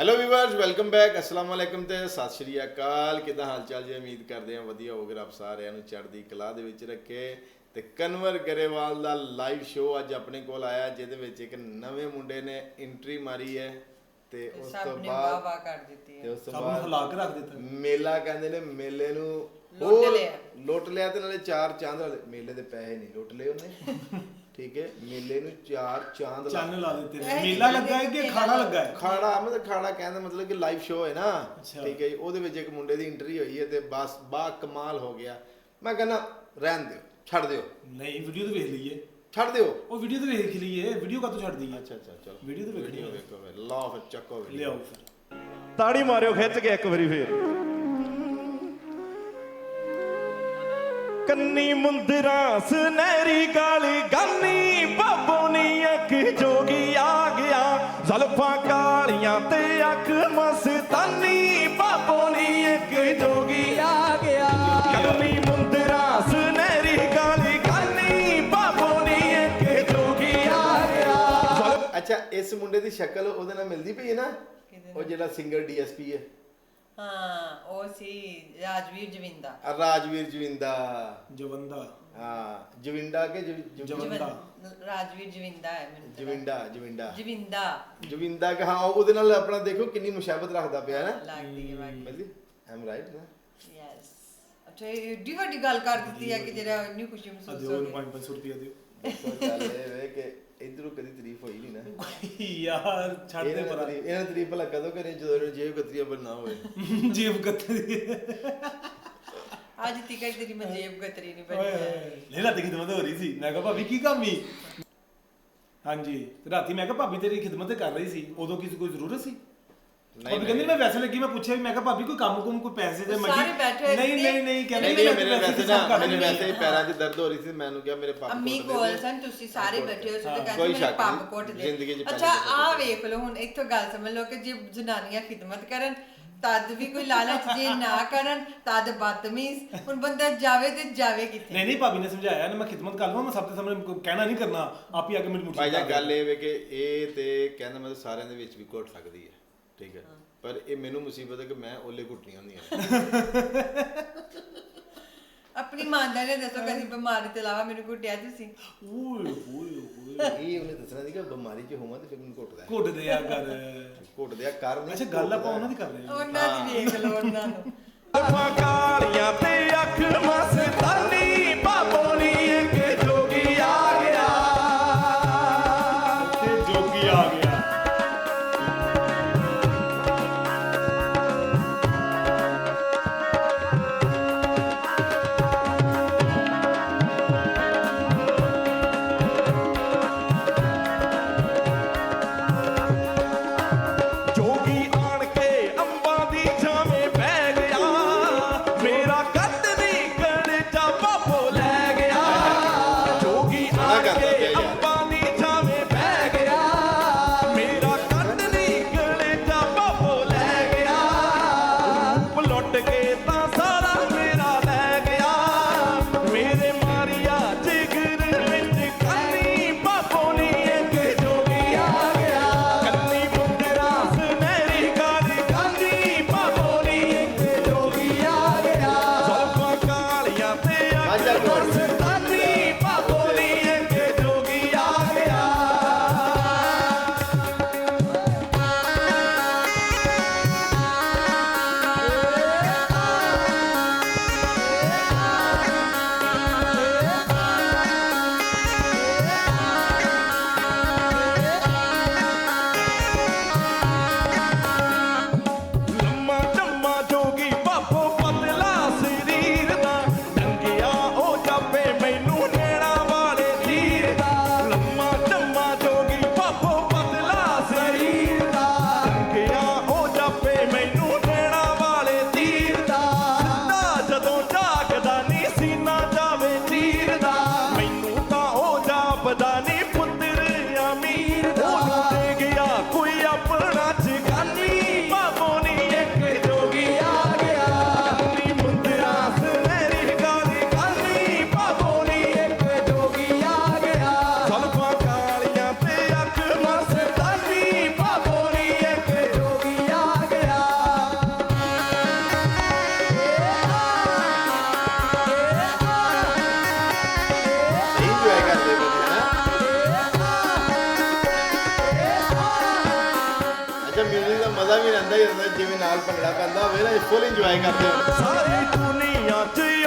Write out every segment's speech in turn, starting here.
Hello viewers welcome back ਅਸਲਾਮ ਵਾਲੇਕਮ ਤੇ ਸਤਿ ਸ਼੍ਰੀ ਅਕਾਲ। ਕਿਦਾਂ ਹਾਲ ਚਾਲ ਜੀ? ਉਮੀਦ ਕਰਦੇ ਹਾਂ ਵਧੀਆ ਹੋਗੇ ਰੱਬ ਸਾਰਿਆਂ ਨੂੰ ਚੜ੍ਹਦੀ ਕਲਾ ਦੇ ਵਿੱਚ ਰੱਖੇ। ਤੇ ਕਨਵਰ ਗਰੇਵਾਲ ਦਾ ਲਾਈਵ ਸ਼ੋਅ ਅੱਜ ਆਪਣੇ ਕੋਲ ਆਇਆ ਜਿਹਦੇ ਵਿੱਚ ਇੱਕ ਨਵੇਂ ਮੁੰਡੇ ਨੇ ਐਂਟਰੀ ਮਾਰੀ ਹੈ। ਤੇ ਤੇ ਉਸ ਸਭ ਤੋਂ ਨੇ ਵਾਹ ਬਾਅਦ ਵਾਹ ਕਰ ਦਿੱਤੀ ਤੇ ਹੈ ਉਸ ਤੋਂ ਸਭ ਨੂੰ ਬਾਅਦ ਹਿਲਾ ਕੇ ਰੱਖ ਦਿੱਤਾ। ਮੇਲਾ ਕਹਿੰਦੇ ਨੇ ਮੇਲੇ ਨੂੰ ਲੁੱਟ ਹੋਰ ਲਿਆ। ਲੁੱਟ ਲਿਆ ਤੇ ਨਾਲੇ ਚਾਰ ਚਾਂਦ ਵਾਲੇ ਮੇਲੇ ਦੇ ਪੈਸੇ ਨਹੀਂ ਲੁੱਟ ਲਏ ਉਹਨੇ। ਠੀਕ ਹੈ ਮੇਲੇ ਨੂੰ ਚਾਰ ਚਾਂਦ ਲਾ ਚੰਨ ਲਾ ਦਿੱਤੇ ਨੇ। ਮੇਲਾ ਲੱਗਾ ਹੈ ਕਿ ਖਾਣਾ ਲੱਗਾ ਹੈ? ਖਾੜਾ ਮਤਲਬ ਖਾੜਾ ਕਹਿੰਦਾ ਮਤਲਬ ਕਿ ਲਾਈਵ ਸ਼ੋਅ ਹੈ ਨਾ। ਠੀਕ ਹੈ ਜੀ ਉਹਦੇ ਵਿੱਚ ਇੱਕ ਮੁੰਡੇ ਦੀ ਇੰਟਰਵਿਊ ਹੋਈ ਹੈ ਤੇ ਬਸ ਬਾ ਕਮਾਲ ਹੋ ਗਿਆ। ਮੈਂ ਕਹਿੰਦਾ ਰਹਿਣ ਦਿਓ ਛੱਡ ਦਿਓ। ਨਹੀਂ ਵੀਡੀਓ ਤਾਂ ਵੇਖ ਲਈਏ। ਛੱਡ ਦਿਓ। ਉਹ ਵੀਡੀਓ ਤਾਂ ਵੇਖ ਲਈਏ। ਵੀਡੀਓ ਕਦੋਂ ਛੱਡ ਦਈਏ? ਅੱਛਾ ਅੱਛਾ ਚਲੋ। ਵੀਡੀਓ ਤਾਂ ਵੇਖਣੀ ਵੀਡੀਓ ਹੈ। ਵੇਖੋ ਫਿਰ ਲਾਓ ਫਿਰ ਚੱਕੋ video। ਲਿਆਓ ਫਿਰ। ਤਾੜੀ ਮਾਰਿਓ ਖਿੱਚ ਕੇ ਇੱਕ ਵਾਰੀ ਫੇਰ। ਕੰਨੀ ਮੁੰਦਰਾ ਸੁਨਹਿਰੀ ਕਾਲੀ ਗਾਨੀ ਮੁੰਡੇ ਦੀ ਸ਼ਕਲ ਉਹਦੇ ਨਾਲ ਮਿਲਦੀ ਪਈ ਹੈ ਨਾ? ਕਿਹਦੇ ਉਹ ਜਿਹੜਾ ਸਿੰਗਰ ਡੀਐਸਪੀ ਹੈ। ਹਾਂ ਉਹ ਸੀ ਰਾਜਵੀਰ ਜਵਿੰਦਾ। ਆ ਰਾਜਵੀਰ ਜਵਿੰਦਾ। ਜਵੰਦਾ। ਹਾਂ ਜਵਿੰਦਾ ਕੇ ਜਵ- ਜਵ- ਜਵੰਦਾ। ਜਵਨ- ਰਾਜਵੀਰ ਜਵਿੰਦਾ ਹੈ ਮੈਨੂੰ ਤਾਂ ਜਵਿੰਦਾ ਜਵਿੰਦਾ। ਜਵਿੰਦਾ। ਜਵਿੰਦਾ ਕਿ ਹਾਂ ਉਹਦੇ ਨਾਲ ਆਪਣਾ ਦੇਖੋ ਕਿੰਨੀ ਮੁਸ਼ਾਬਤ ਰੱਖਦਾ ਪਿਆ ਨਾ। ਲੱਗਦੀ ਹੈ ਬਾਕੀ ਮਿਲਦੀ ਆਮ ਰਾਈਟ ਨਾ? ਯੈਸ ਅੱਛਾ ਇਹ ਏਡੀ ਵੱਡੀ ਗੱਲ ਕਰ ਦਿੱਤੀ ਹੈ ਕਿ ਜਿਹੜਾ ਇੰਨੀ ਖੁਸ਼ੀ ਮਹਿਸੂਸ ਹੋ ਉਹਨੂੰ ਰਹੀ 500 ਰੁਪਏ ਦਿਓ। ਦੇਖੋ ਗੱਲ ਇਹ ਵੇ ਕਿ ਇਧਰੋਂ ਕਦੀ ਤਾਰੀਫ ਹੋਈ ਨਹੀਂ ਨਾ। ਯਾਰ ਛੱਡ ਦੇ ਇਹਨਾਂ ਨੇ ਪਰਾਂ ਤਾਰੀਫ- ਇਹਨਾਂ ਨੇ ਤਾਰੀਫ ਭਲਾ ਕਦੋਂ ਕਰੇ ਜਦੋਂ ਇਹਨਾਂ ਨੂੰ ਜੇਬ ਕਤਰੀਆ ਨਾ ਹੋਵੇ ਜੇਬ ਗੱਤਰੀ ਅੱਜ ਤੀਕਾ ਤੇਰੀ ਮੈਂ ਜੇਬ ਗਤਰੀ ਨਹੀਂ ਬਣੀ ਹੈ ਲੈ ਰਾਤੀ ਖਿਦਮਤ ਹੋ ਰਹੀ ਸੀ। ਮੈਂ ਕਿਹਾ ਭਾਬੀ ਕੀ ਕੰਮ ਹੀ ਹਾਂਜੀ। ਤੇ ਰਾਤੀ ਮੈਂ ਕਿਹਾ ਭਾਬੀ ਤੇਰੀ ਖਿਦਮਤ ਕਰ ਰਹੀ ਸੀ। ਉਦੋਂ ਕਿਸੇ ਕੋਈ ਜ਼ਰੂਰਤ ਸੀ? ਨਹੀਂ, ਭਾਬੀ ਕਹਿੰਦੀ ਮੈਂ ਵੈਸੇ ਲੱਗੀ ਮੈਂ ਪੁੱਛਿਆ ਵੀ ਮੈਂ ਕਿਹਾ ਭਾਬੀ ਕੋਈ ਕੰਮ ਕੁਮ ਕੋਈ ਪੈਸੇ ਦੇ ਉਹ ਮੰਗੀ ਸਾਰੇ ਬੈਠੇ ਹੋਏ ਨਹੀਂ। ਨਹੀਂ ਨਹੀਂ ਕਹਿੰਦੀ ਨਹੀਂ ਨਹੀਂ ਮੈਂ ਮੇਰੇ ਵੈਸੇ ਨਾ ਮੇਰੇ ਵੈਸੇ ਹੀ ਪੈਰਾਂ 'ਚ ਦਰਦ ਹੋ ਰਹੀ ਸੀ ਮੈਨੂੰ ਕਿਹਾ ਮੇਰੇ ਪਾਪਾ ਅੰਮੀ ਕੋਲ ਸਨ ਤੁਸੀਂ ਸਾਰੇ ਬੈਠੇ ਹੋ ਸੀ ਤੇ ਹਾਂ, ਕਹਿੰਦੇ ਕੋਈ ਮੇਰੇ ਸ਼ੱਕ ਪੰਪ ਨਹੀਂ, ਕੋਟ ਦੇ। ਜ਼ਿੰਦਗੀ 'ਚ ਅੱਛਾ ਆ ਵੇਖ ਲਓ ਹੁਣ ਇੱਥੋਂ ਗੱਲ ਸਮਝ ਲਓ ਕਿ ਜੇ ਜਨਾਨੀਆਂ ਖਿਦਮਤ ਕਰਨ ਤਦ ਵੀ ਕੋਈ ਲਾਲਚ ਜੇ ਨਾ ਕਰਨ ਤਦ ਬਦਤਮੀਜ਼। ਹੁਣ ਬੰਦਾ ਜਾਵੇ ਤੇ ਜਾਵੇ ਕਿੱਥੇ? ਨਹੀਂ ਨਹੀਂ ਭਾਬੀ ਨੇ ਸਮਝਾਇਆ ਨਾ ਮੈਂ ਖਿਦਮਤ ਕਰ ਲਵਾਂ ਮੈਂ ਸਭ ਦੇ ਸਾਹਮਣੇ ਕੋਈ ਕਹਿਣਾ ਨਹੀਂ ਕਰਨਾ ਆਪ ਹੀ ਆ ਕੇ ਮੇਰੀ ਮੁੱਠੀ ਭਾਈ ਪਾ ਗੱਲ ਇਹ ਵੇ ਕਿ ਇਹ ਤੇ ਕਹਿੰਦਾ ਮੈਂ ਸਾਰਿਆਂ ਦੇ ਵਿੱਚ ਵੀ ਘੁੱਟ ਸਕਦੀ ਹੈ। ਠੀਕ ਹੈ। ਪਰ ਇਹ ਮੈਨੂੰ ਮੁਸੀਬਤ ਹੈ ਕਿ ਮੈਂ ਓਲੇ ਘੁੱਟਣੀਆਂ ਹੁੰਦੀਆਂ ਆਪਣੀ ਇਮਾਨਦਾਰੀ ਨਾਲ ਦੱਸੋ ਕਦੀ ਬਿਮਾਰੀ ਤੋਂ ਇਲਾਵਾ ਮੈਨੂੰ ਘੁੱਟਿਆ ਤੁਸੀਂ। ਓਏ ਓਏ ਓਏ ਇਹ ਉਹਨੇ ਦੱਸਣਾ ਸੀ ਕਿ ਬਿਮਾਰੀ 'ਚ ਹੋਵਾਂ ਤੇ ਫਿਰ ਮੈਨੂੰ ਘੁੱਟਦਾ ਹੈ। ਘੁੱਟ ਦੇ ਆ ਕਰ ਘੁੱਟਦੇ ਆ ਕਰ ਨਹੀਂ ਅੱਛਾ ਗੱਲ ਆਪਾਂ ਘੁੱਟਦਾ। ਉਹਨਾਂ ਦੀ ਕਰ ਰਹੇ ਹਾਂ। ਉਹਨਾਂ ਦੀ ਵੇਖ ਲਓ ਉਹਨਾਂ ਨੂੰ। ਜ਼ਲਫਾਂ ਕਾਲੀਆਂ ਤੇ ਅੱਖ ਮਸਤਾਨੀ ਭੰਗੜਾ ਪੈਂਦਾ ਹੋਵੇ ਨਾ ਫੁੱਲ ਇੰਜੋਏ ਕਰਦੇ ਹੋ ਸਾਰੀ ਦੁਨੀਆ 'ਚ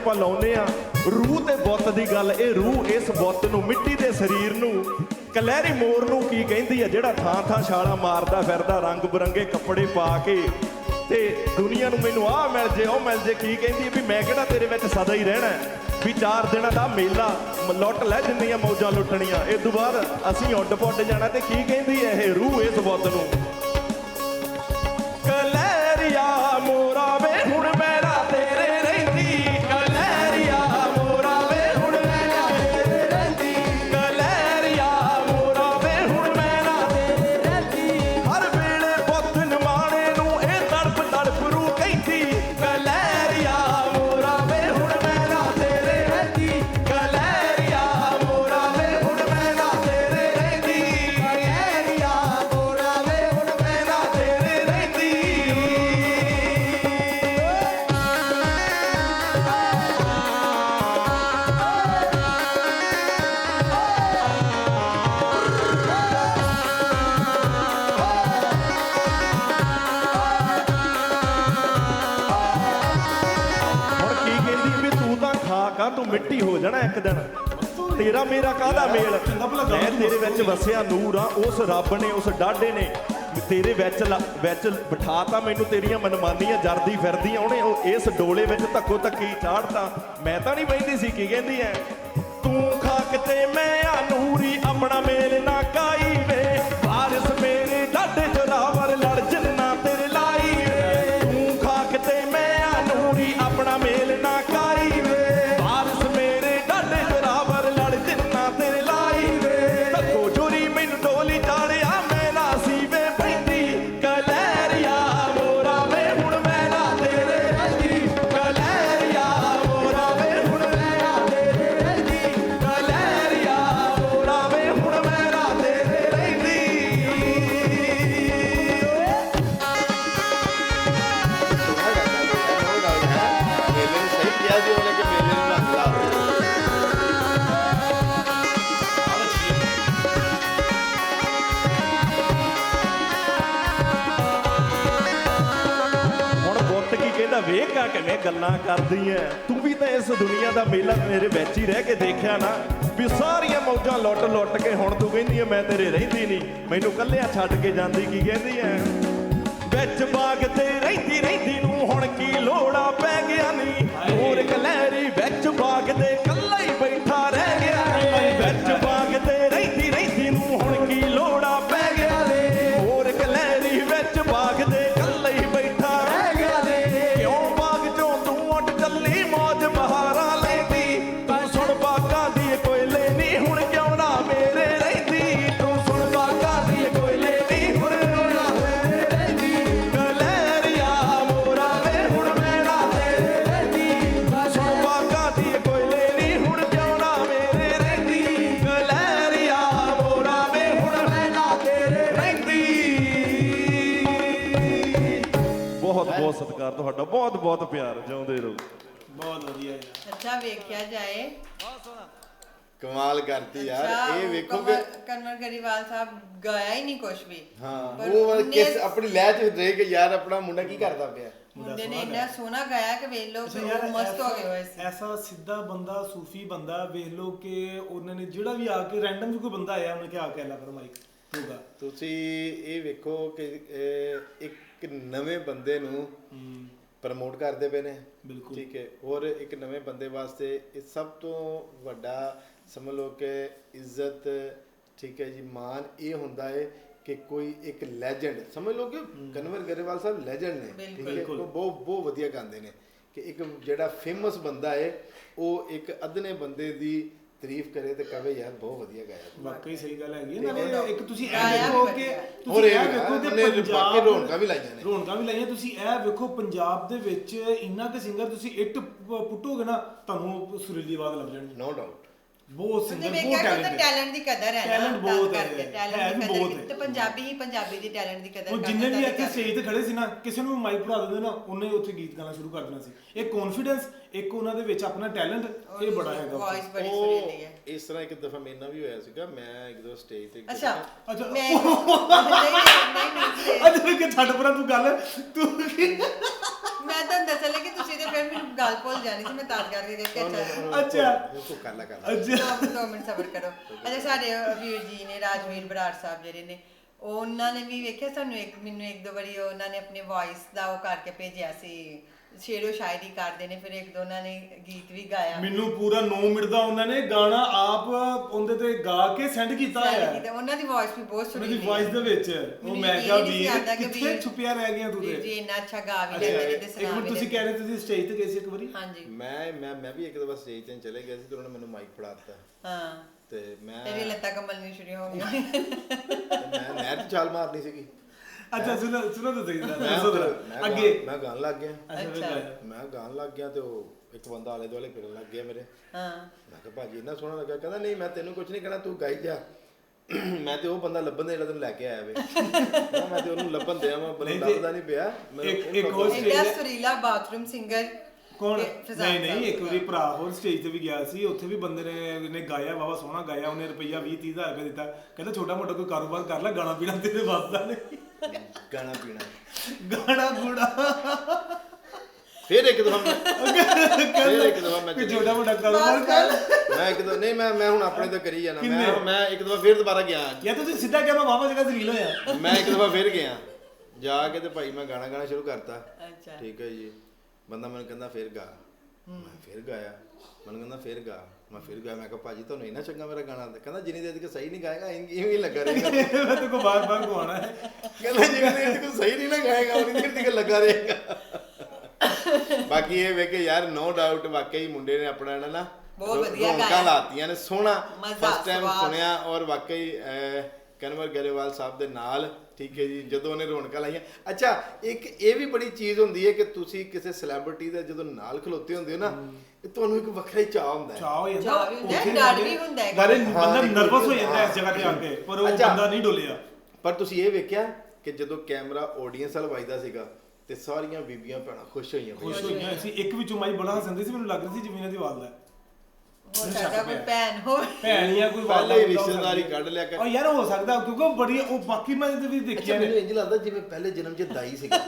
ਆਪਾਂ ਲਾਉਨੇ ਆ ਰੂਹ ਤੇ ਬੁੱਤ ਦੀ ਗੱਲ, ਇਹ ਰੂਹ ਇਸ ਬੁੱਤ ਨੂੰ, ਮਿੱਟੀ ਦੇ ਸਰੀਰ ਨੂੰ, ਕਲਹਿਰੀ ਮੋਰ ਨੂੰ ਕੀ ਕਹਿੰਦੀ ਆ, ਜਿਹੜਾ ਥਾਂ ਥਾਂ ਛਾਲਾ ਮਾਰਦਾ ਫਿਰਦਾ, ਰੰਗ ਬਰੰਗੇ ਕੱਪੜੇ ਪਾ ਕੇ। ਤੇ ਦੁਨੀਆ ਨੂੰ ਮੈਨੂੰ ਆਹ ਮਿਲ ਜੇ, ਉਹ ਮਿਲ ਜੇ, ਕੀ ਕਹਿੰਦੀ ਵੀ ਮੈਂ ਕਿਹੜਾ ਤੇਰੇ ਵਿੱਚ ਸਦਾ ਹੀ ਰਹਿਣਾ ਵੀ ਚਾਰ ਦਿਨਾਂ ਦਾ ਮੇਲਾ ਲੁੱਟ ਲੈ ਜਿੰਨੀਆਂ ਮੌਜਾਂ ਲੁੱਟਣੀਆਂ। ਇਸ ਤੋਂ ਬਾਅਦ ਅਸੀਂ ਉੱਡ ਪੁੱਡ ਜਾਣਾ ਤੇ ਕੀ ਕਹਿੰਦੀ ਐ ਇਹ ਰੂਹ ਇਸ ਬੁੱਤ ਨੂੰ? ਤੂੰ ਮਿੱਟੀ ਹੋ ਜਾਣਾ ਇੱਕ ਦਿਨ। ਤੇਰਾ ਮੇਰਾ ਕਾਹਦਾ ਮੇਲ? ਮੈਂ ਤੇਰੇ ਵਿੱਚ ਵਸਿਆ ਨੂਰ ਆ, ਉਸ ਰੱਬ ਨੇ, ਉਸ ਡਾਢੇ ਨੇ। ਤੇਰੇ ਵਿੱਚ ਵਿੱਚ ਬਿਠਾਤਾ ਮੈਨੂੰ ਤੇਰੀਆਂ ਮਨਮਾਨੀਆਂ, ਜਰਦੀ ਫਿਰਦੀ ਉਹਨੇ, ਉਹ ਇਸ ਡੋਲੇ ਵਿੱਚ ਧੱਕੋ ਧੱਕੀ ਚਾੜਤਾ। ਮੈਂ ਤਾਂ ਨਹੀਂ ਬੈਂਦੀ ਸੀ, ਕੀ ਕਹਿੰਦੀ ਐ? ਤੂੰ ਖਾਕ ਤੇ ਮੈਂ ਆ ਨੂਰੀ, ਆਪਣਾ ਮੇਲ ਨਾ ਕਾਈ ਵੇਖ ਕਿਵੇਂ ਗੱਲਾਂ ਕਰਦੀ ਐ ਤੂੰ ਵੀ ਤਾਂ ਇਸ ਦੁਨੀਆ ਦਾ ਮੇਲਾ ਮੇਰੇ ਵਿੱਚ ਹੀ ਰਹਿ ਕੇ ਦੇਖਿਆ ਨਾ। ਵੀ ਸਾਰੀਆਂ ਮੌਜਾਂ ਲੁੱਟ ਲੁੱਟ ਕੇ ਹੁਣ ਤੂੰ ਕਹਿੰਦੀ ਐ, ਮੈਂ ਤੇਰੇ ਰਹਿੰਦੀ ਨਹੀਂ ਮੈਨੂੰ ਕੱਲਿਆਂ ਛੱਡ ਕੇ ਜਾਂਦੀ ਕੀ ਕਹਿੰਦੀ ਐ? ਵਿੱਚ ਬਾਗ ਤੇ ਰਹਿੰਦੀ ਰਹਿੰਦੀ ਨੂੰ ਹੁਣ ਕੀ ਲੋੜਾ ਪੈ ਗਿਆ ਨੀ। ਹੋਰ ਕਲੈਰੀ ਤੁਹਾਡਾ ਬਹੁਤ ਬਹੁਤ ਪਿਆਰ ਜਿਉਂਦੇ ਰਹੋ। ਬਹੁਤ ਵਧੀਆ ਯਾਰ ਸੱਚਾ ਵੇਖਿਆ ਜਾਏ। ਕਮਾਲ ਕਰਤੀ ਅੱਛਾ, ਯਾਰ ਇਹ ਵੇਖੋ ਕਿ ਕੰਵਰ ਗਰੀਵਾਲ ਸਾਹਿਬ ਗਾਇਆ ਹੀ ਨਹੀਂ ਕੁਛ ਵੀ। ਹਾਂ ਪਰ ਉਹ ਉਹਨੇ- ਕਿਸ ਆਪਣੀ ਲੈ ਚ ਰਹਿ ਕੇ ਯਾਰ ਆਪਣਾ ਮੁੰਡਾ ਕੀ ਕਰਦਾ ਪਿਆ? ਮੁੰਡੇ ਨੇ ਇੰਨਾ। ਸੋਹਣਾ ਗਾਇਆ ਕਿ ਵੇਖ ਲੋ ਅੱਛਾ ਯਾਰ ਮਸਤ ਹੋ ਗਏ ਹੋਏ ਸੀ। ਐਸਾ ਸਿੱਧਾ ਬੰਦਾ ਸੂਫੀ ਬੰਦਾ ਵੇਖ ਲਓ ਕਿ ਉਹਨਾਂ ਨੇ ਜਿਹੜਾ ਵੀ ਆ ਕੇ ਰੈਂਡਮ ਕੋਈ ਬੰਦਾ ਆਇਆ ਉਹਨੇ ਕਿਹਾ ਕੇ ਲਾ ਕਰ ਮਾਈਕ ਹੋਗਾ ਤੁਸੀਂ ਇਹ ਵੇਖੋ ਕਿ ਇਹ ਇੱਕ ਨਵੇਂ ਬੰਦੇ ਨੂੰ ਪ੍ਰਮੋਟ ਕਰਦੇ ਪਏ ਨੇ। ਬਿਲਕੁਲ। ਠੀਕ ਹੈ। ਔਰ ਇੱਕ ਨਵੇਂ ਬੰਦੇ ਵਾਸਤੇ ਇਹ ਸਭ ਤੋਂ ਵੱਡਾ ਸਮਝ ਲਓ ਕਿ ਇੱਜ਼ਤ ਠੀਕ ਹੈ ਜੀ ਮਾਨ ਇਹ ਹੁੰਦਾ ਹੈ ਕਿ ਕੋਈ ਇੱਕ ਲੈਜੈਂਡ ਸਮਝ ਲਓ ਕਿ ਕਨਵਰ ਗਰੇਵਾਲ ਸਾਹਿਬ ਲੈਜੈਂਡ ਨੇ। ਠੀਕ ਹੈ। ਉਹ ਬਹੁਤ ਬਹੁਤ ਵਧੀਆ ਗਾਉਂਦੇ ਨੇ ਕਿ ਇੱਕ ਜਿਹੜਾ ਫੇਮਸ ਬੰਦਾ ਹੈ ਉਹ ਇੱਕ ਅਦਨੇ ਬੰਦੇ ਦੀ ਤਾਰੀਫ ਕਰੇ ਤੇ ਕਹੇ ਯਾਰ ਬਹੁਤ ਵਧੀਆ ਗਾਇਆ ਤੂੰ। ਵਾਕਈ ਸਹੀ ਗੱਲ ਹੈਗੀ ਹੈ। ਨਾਲੇ ਇੱਕ ਤੁਸੀਂ ਇਹ ਗਾਇਆ ਦੇਖੋ ਵੀ ਕਿ ਤੁਸੀਂ ਇਹ ਵੇਖੋ ਬਾਕੀ ਪੰਜਾਬ ਰੌਣਕਾਂ ਵੀ ਲਾਈਆਂ ਨੇ। ਰੌਣਕਾਂ ਵੀ ਲਾਈਆਂ ਤੁਸੀਂ ਇਹ ਵੇਖੋ ਪੰਜਾਬ ਦੇ ਵਿੱਚ ਇੰਨਾ ਕਿ ਸਿੰਗਰ ਤੁਸੀਂ ਇੱਟ ਪੁੱਟੋਗੇ ਨਾ ਤੁਹਾਨੂੰ ਸੁਰੀਲੀ ਆਵਾਜ਼ ਲੱਭ ਜਾਣਗੀ ਨੋ ਡਾਊਟ ਬਹੁਤ ਉਹਨੇ ਸਿੰਗਰ ਵੇਖਿਆ ਬਹੁਤ ਕਿ ਟੈਲੈਂਟ ਟੈਲੈਂਟ ਦੀ ਕਦਰ ਹੈ Talent ਬਹੁਤ ਹੈ, ਕਰਕੇ ਹੈ talent ਵੀ ਦੀ ਕਦਰ ਬਹੁਤ। ਹੈ। ਤੇ ਪੰਜਾਬੀ ਹੀ ਪੰਜਾਬੀ ਦੀ ਟੈਲੈਂਟ ਦੀ ਕਦਰ ਉਹ ਕਰਦਾ ਜਿੰਨੇ ਵੀ ਇੱਥੇ। ਸਟੇਜ ਤੇ ਖੜੇ ਸੀ ਨਾ ਕਿਸੇ ਨੂੰ ਮਾਈਕ ਫੜਾ ਦਿੰਦੇ ਨਾ ਉਹਨੇ ਉੱਥੇ ਗੀਤ ਗਾਣਾ ਸ਼ੁਰੂ ਕਰ ਦੇਣਾ ਸੀ ਇਹ ਕੌਨਫੀਡੈਂਸ ਇੱਕ ਉਹਨਾਂ ਦੇ ਵਿੱਚ ਆਪਣਾ ਟੈਲੈਂਟ ਇਹ ਬੜਾ ਹੈਗਾ ਉੱਥੇ। ਵੌਇਸ ਬੜੀ ਸੁਰੀਲੀ ਹੈ ਇਸ ਤਰ੍ਹਾਂ ਇੱਕ ਦਫਾ ਮੇਰੇ ਨਾਲ ਵੀ ਹੋਇਆ ਸੀਗਾ ਮੈਂ ਇੱਕ ਦੋ ਸਟੇਜ ਤੇ ਅੱਛਾ ਅੱਛਾ। ਮੈਂ ਨਹੀਂ ਨਹੀਂ ਨਹੀਂ ਅੱਜ ਵੀ ਕਿ ਛੱਡ ਪਰਾਂ ਤੂੰ ਗੱਲ ਤੂੰ ਕੀ ਮੈਂ ਤਾਂ ਦੱਸਣ ਲੱਗੀ ਗੱਲ ਭੁੱਲ ਜਾਣੀ ਸੀ ਮੈਂ ਤਾਂ ਕਰਕੇ ਕਿ ਅੱਛਾ। ਅੱਛਾ। ਉਹ ਕਰ ਲਾ ਕਰ ਲਾ। ਅੱਛਾ। ਦੋ ਦੋ ਮਿੰਟ ਸਬਰ ਕਰੋ। ਅੱਛਾ ਸਾਡੇ ਵੀਰ ਜੀ ਨੇ ਰਾਜਵੀਰ ਬਰਾੜ ਸਾਹਿਬ ਜਿਹੜੇ ਨੇ ਉਹ ਉਹਨਾਂ ਨੇ ਵੀ ਵੇਖਿਆ? ਸਾਨੂੰ ਇੱਕ ਮੈਨੂੰ ਇੱਕ ਦੋ ਵਾਰੀ ਉਹਨਾਂ ਨੇ ਆਪਣੀ ਵੌਇਸ ਦਾ ਉਹ ਕਰਕੇ ਭੇਜਿਆ ਸੀ। ਸ਼ੇਰੋ ਸ਼ਾਇਰੀ ਕਰਦੇ ਨੇ ਫਿਰ ਇੱਕ ਦੋ ਉਹਨਾਂ ਨੇ ਗੀਤ ਵੀ ਗਾਇਆ। ਮੈਨੂੰ ਪੂਰਾ 9 ਮਿੰਟ ਦਾ ਉਹਨਾਂ ਨੇ ਗਾਣਾ ਆਪ ਉਹਦੇ ਤੇ ਗਾ ਕੇ ਸੈਂਡ ਕੀਤਾ ਕੀਤਾ। ਉਹਨਾਂ ਦੀ ਵੌਇਸ ਵੀ ਬਹੁਤ ਉਹਨਾਂ ਸੁਰੀਲੀ ਦੀ ਵਾਇਸ ਦੇ ਵਿੱਚ। ਉਹ ਮੈਂ ਕਿਹਾ ਹੀ ਵੀਰ ਕਿ ਕਿੱਥੇ ਵੀਰ- ਛੁਪਿਆ ਰਹਿ ਗਿਆ ਤੂੰ ਵੀਰ ਜੀ ਤੇ ਇੰਨਾ ਅੱਛਾ ਗਾ ਵੀ ਲੈਂਦੇ ਨੇ ਤੇ ਇੱਕ ਸੁਣਾ ਮਿੰਟ ਵੀ ਤੁਸੀਂ ਕਹਿ ਰਹੇ ਤੁਸੀਂ ਸਟੇਜ ਤੇ ਗਏ ਸੀ ਇੱਕ ਵਾਰੀ? ਹਾਂਜੀ। ਮੈਂ ਮੈਂ ਮੈਂ ਵੀ ਇੱਕ ਦਫਾ ਸਟੇਜ ਤੇ ਚਲੇ ਗਿਆ ਸੀ ਤੇ ਉਹਨਾਂ ਨੇ ਮੈਨੂੰ ਮਾਈਕ ਫੜਾ ਦਿੱਤਾ ਹਾਂ। ਤੇ ਮੈਂ ਤੇਰੀ ਲੱਤਾਂ ਕੰਬਲਣੀ ਸ਼ੁਰੂ ਹੋ ਗਈਆਂ ਮੈਂ ਨਹਿਰ 'ਚ ਛਾਲ ਮਾਰਨੀ ਸੀਗੀ। ਅੱਛਾ ਸੁਣੋ ਸੁਣੋ ਤਾਂ ਸਹੀ ਮੈਂ। ਅੱਗੇ। ਮੈਂ ਗਾਣ ਲੱਗ ਗਿਆ। ਮੈਂ ਗਾਣ ਲੱਗ ਗਿਆ ਤੇ ਉਹ ਇੱਕ ਬੰਦਾ ਆਲੇ ਦੁਆਲੇ ਫਿਰਨ ਲੱਗ ਗਿਆ ਮੇਰੇ। ਹਾਂ। ਮੈਂ ਕਿਹਾ ਭਾਜੀ ਇੰਨਾ ਸੋਹਣਾ ਲੱਗਾ। ਕਹਿੰਦਾ ਨਹੀਂ ਮੈਂ ਤੈਨੂੰ ਕੁਝ ਨਹੀਂ ਕਹਿਣਾ ਤੂੰ ਗਾਈ ਜਾ। ਮੈਂ ਤੇ ਉਹ ਬੰਦਾ ਲੱਭਣ ਦੇ ਜਿਹੜਾ ਤੈਨੂੰ ਲੈ ਕੇ ਆਇਆ ਵੇ। ਮੈਂ ਤੇ ਉਹਨੂੰ ਲੱਭਣ ਦਿਆ ਮੈਂ ਤੇ ਲੱਭਦਾ ਨਹੀਂ ਪਿਆ। ਇੱਕ- ਇੱਕ ਹੋਰ Australia- ਸੁਰੀਲਾ ਬਾਥਰੂਮ ਸਿੰਗਰ ਕੌਣ? ਨਹੀਂ ਨਹੀਂ ਇੱਕ ਵਾਰੀ ਭਰਾ ਹੋਰ ਸਟੇਜ ਤੇ ਵੀ ਗਿਆ ਸੀ। ਉੱਥੇ ਵੀ ਬੰਦੇ ਨੇ ਨੇ ਗਾਇਆ ਵਾਵਾ ਸੋਹਣਾ ਗਾਇਆ। ਉਹਨੇ ਰੁਪਈਆ 20 30 ਹਜ਼ਾਰ ਰੁਪਏ ਦਿੱਤਾ। ਕਹਿੰਦਾ ਛੋਟਾ ਮੋਟਾ ਕੋਈ ਕਾਰੋਬਾਰ ਕਰ ਲੈ ਗਾਣਾ ਪੀਣਾ ਤੇਰੇ ਵਾਸਤਾ ਨਹੀਂ। ਗਾਣਾ ਪੀਣਾ। ਗਾਣਾ ਗੂੜਾ ਫਿਰ ਇੱਕ ਦਫਾ ਮੈਂ ਫਿਰ ਇੱਕ ਦਫਾ ਮੈਂ ਕੋਈ ਚਲੇ ਛੋਟਾ ਮੋਟਾ ਕਾਰੋਬਾਰ ਕਰ। ਮੈਂ ਇੱਕ ਦੋ ਨਹੀਂ ਮੈਂ ਮੈਂ ਹੁਣ ਆਪਣੇ ਤੋਂ ਕਰੀ ਜਾਣਾ। ਕਿੰਨੇ? ਮੈਂ ਮੈਂ ਇੱਕ ਦਫਾ ਫਿਰ ਦੁਬਾਰਾ ਗਿਆ। ਯਾ ਤੁਸੀਂ ਸਿੱਧਾ ਕਿਹਾ ਮੈਂ ਵਾਵਾ ਜਗ੍ਹਾ ਜ਼ਲੀਲ ਹੋਇਆ। ਮੈਂ ਇੱਕ ਦਫਾ ਫਿਰ ਗਿਆ। ਜਾ ਕੇ ਤੇ ਭਾਈ ਮੈਂ ਗਾਣਾ ਗਾਣਾ ਸ਼ੁਰੂ ਕਰਤਾ। ਅੱਛਾ। ਠੀਕ ਹੈ ਜੀ। ਬੰਦਾ ਮੈਨੂੰ ਕਹਿੰਦਾ ਫਿਰ ਗਾ। ਮੈਂ ਫਿਰ ਗਾਇਆ। ਮੈਨੂੰ ਕਹਿੰਦਾ ਫਿਰ ਗਾ। ਮੈਂ ਫਿਰ ਗਿਆ ਮੈਂ ਕਿਹਾ ਭਾਜੀ ਤੁਹਾਨੂੰ ਇੰਨਾ ਚੰਗਾ ਮੇਰਾ ਗਾਣਾ ਆਉਂਦਾ ਕਹਿੰਦਾ ਜਿੰਨੀ ਦੇਰ ਤੱਕ ਸਹੀ ਨਹੀਂ ਗਾਏਗਾ ਇਵੇਂ ਹੀ ਲੱਗਾ ਰਹੇਗਾ ਮੈਂ ਤੇ ਕੋ ਬਾਰ ਬਾਰ ਗਵਾਣਾ ਹੈ ਕਹਿੰਦਾ ਜਿੰਨੀ ਦੇਰ ਤੱਕ ਸਹੀ ਨਹੀਂ ਨਾ ਗਾਏਗਾ ਉਨੀ ਦੇਰ ਤੱਕ ਲੱਗਾ ਰਹੇਗਾ ਬਾਕੀ ਇਹ ਵੇ ਕਿ ਯਾਰ ਨੋ ਡਾਊਟ ਵਾਕਈ ਮੁੰਡੇ ਨੇ ਆਪਣਾ ਨਾ ਨਾ ਬਹੁਤ ਵਧੀਆ ਗਾਇਆ। ਲਾਤੀਆਂ ਨੇ ਸੋਹਣਾ ਮਜ਼ਾ, ਫਸਟ ਟਾਈਮ। ਸੁਣਿਆ ਔਰ ਵਾਕਈ ਕਨਵਰ ਗਰੇਵਾਲ ਸਾਹਿਬ ਦੇ ਨਾਲ ਠੀਕ ਹੈ ਜੀ ਜਦੋਂ ਉਹਨੇ ਰੌਣਕਾਂ ਲਾਈਆਂ। ਅੱਛਾ ਇੱਕ ਇਹ ਵੀ ਬੜੀ ਚੀਜ਼ ਹੁੰਦੀ ਹੈ ਕਿ ਤੁਸੀਂ ਕਿਸੇ ਸੈਲੀਬ੍ਰਿਟੀ ਦੇ ਜਦੋਂ ਨਾਲ ਖਲੋਤੇ ਹੁੰਦੇ ਹੋ ਨਾ ਇਹ ਤੁਹਾਨੂੰ ਇੱਕ ਵੱਖਰਾ ਹੀ ਚਾਹ ਹੁੰਦਾ ਹੈ। ਚਾਹ ਹੋ ਜਾਂਦਾ। ਚਾਅ ਵੀ ਹੁੰਦਾ ਹੈ, ਉੱਥੇ ਡਰ ਵੀ ਹੁੰਦਾ ਹੈ। ਹਾਂ, ਬੰਦਾ ਨਰਵਸ ਹੋ ਹਾਂ। ਜਾਂਦਾ ਇਸ ਜਗ੍ਹਾ ਤੇ ਆ ਕੇ ਪਰ ਉਹ ਅੱਛਾ। ਬੰਦਾ ਨਹੀਂ ਡੋਲਿਆ। ਪਰ ਤੁਸੀਂ ਇਹ ਵੇਖਿਆ ਕਿ ਜਦੋਂ ਕੈਮਰਾ ਆਡੀਅנס ਵੱਲ ਵੱਜਦਾ ਸੀਗਾ ਤੇ ਸਾਰੀਆਂ ਬੀਬੀਆਂ ਭੈਣਾਂ ਖੁਸ਼ ਹੋਈਆਂ ਖੁਸ਼ ਹੋਈਆਂ ਸੀ। ਇੱਕ ਵਿੱਚੋਂ ਮਾਈ ਬੜਾ ਹੱਸਦੀ ਸੀ ਮੈਨੂੰ ਲੱਗ ਰਹੀ ਸੀ ਜਿਵੇਂ ਇਹਨਾਂ ਦੀ ਆਵਾਜ਼ ਹੈ ਹੋ ਸਕਦਾ ਸ਼ੱਕ ਕੋਈ। ਭੈਣ ਹੋਵੇ। ਭੈਣ ਜਾਂ ਕੋਈ ਪਹਿਲੇ ਹੀ ਵਾਲਾ ਰਿਸ਼ਤੇਦਾਰੀ ਕੱਢ ਲਿਆ ਕਰ। ਉਹ ਯਾਰ ਹੋ ਸਕਦਾ ਕਿਉਂਕਿ ਉਹ ਬੜੀ ਉਹ ਬਾਕੀ ਮੈਂ ਇਹਦੇ ਵੀ ਅੱਛਾ ਦੇਖਿਆ ਮੈਨੂੰ ਇੰਜ ਲੱਗਦਾ ਜਿਵੇਂ ਪਹਿਲੇ ਜਨਮ 'ਚ ਦਾਈ ਸੀਗਾ।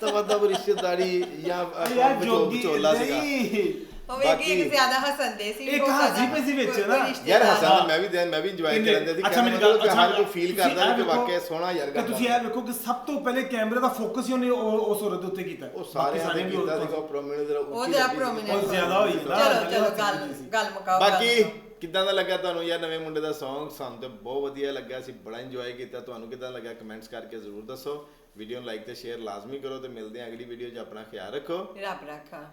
ਤਾਂ ਮਤਲਬ ਰਿਸ਼ਤੇਦਾਰੀ ਜਾਂ ਯਾਰ ਜੋਗੀ ਵਿਚੋਲਾ ਸੀਗਾ। ਨਹੀਂ। ਉਹ ਵੇਖੀ ਬਾਕੀ- ਇੱਕ ਜ਼ਿਆਦਾ ਹੱਸਣਦੇ ਸੀ ਇੱਕ ਹੋ ਸਕਦਾ ਹੱਸੀ ਪਈ ਸੀ ਵਿੱਚ ਨਾ। ਕੋਈ ਯਾਰ ਰਿਸ਼ਤੇਦਾਰ- ਹੱਸਣ ਹਾਂ। ਤਾਂ ਮੈਂ ਵੀ ਦੇ- ਮੈਂ ਵੀ ਇੰਜੋਏ ਕਿੰਨੇ- ਕਰਨ ਦੇ ਸੀ ਅੱਛਾ ਮੇਰੀ ਮਤਲਬ ਗੱਲ ਕਿ ਅੱਛਾ ਹਰ ਕੋਈ ਫੀਲ ਤੁਸੀਂ ਕਰਦਾ ਇਹ ਕਿ ਵੇਖੋ ਵਾਕਿਆ ਸੋਹਣਾ ਯਾਰ ਕਰਦਾ ਤੁਸੀਂ ਇਹ ਵੇਖੋ ਕਿ ਸਭ ਤੋਂ ਪਹਿਲੇ ਕੈਮਰੇ ਦਾ ਫੋਕਸ ਹੀ ਉਹਨੇ ਉਹ- ਉਸ ਔਰਤ ਦੇ ਉੱਤੇ ਕੀਤਾ। ਉਹ ਸਾਰਿਆਂ ਨੇ ਕੀਤਾ ਉਹ- ਸੀਗਾ ਪ੍ਰੋਮਿਨੈਂਟ ਜਰਾ ਉਹ ਉੱਚੀ ਜ਼ਿਆਦਾ ਲੱਗੀ ਸੀ। ਪ੍ਰੋਮਿਨੈਂਟ ਉਹ ਜ਼ਿਆਦਾ ਹੋਈ ਨਾ, ਚਲੋ ਚਲੋ ਗੱਲ ਸੀ। ਗੱਲ ਮੁਕਾਓ ਗੱਲ ਬਾਕੀ ਮੁਕਾਓ। ਕਿੱਦਾਂ ਦਾ ਲੱਗਾ ਤੁਹਾਨੂੰ? ਯਾਰ ਨਵੇਂ ਮੁੰਡੇ ਦਾ Song ਸਾਨੂੰ ਤੇ ਬਹੁਤ ਵਧੀਆ ਲੱਗਾ ਸੀ ਬੜਾ ਇੰਜੋਏ ਕੀਤਾ। ਤੁਹਾਨੂੰ ਕਿੱਦਾਂ ਲੱਗਾ ਕਮੈਂਟਸ ਕਰਕੇ ਜ਼ਰੂਰ ਦੱਸੋ। ਵੀਡੀਓ ਨੂੰ ਲਾਈਕ ਤੇ ਸ਼ੇਅਰ ਲਾਜ਼ਮੀ ਕਰੋ ਤੇ ਮਿਲਦੇ ਹਾਂ ਅਗਲੀ ਵੀਡੀਓ 'ਚ। ਆਪਣਾ ਖਿਆਲ ਰੱਖੋ। ਰੱਬ ਰੱਖਾ।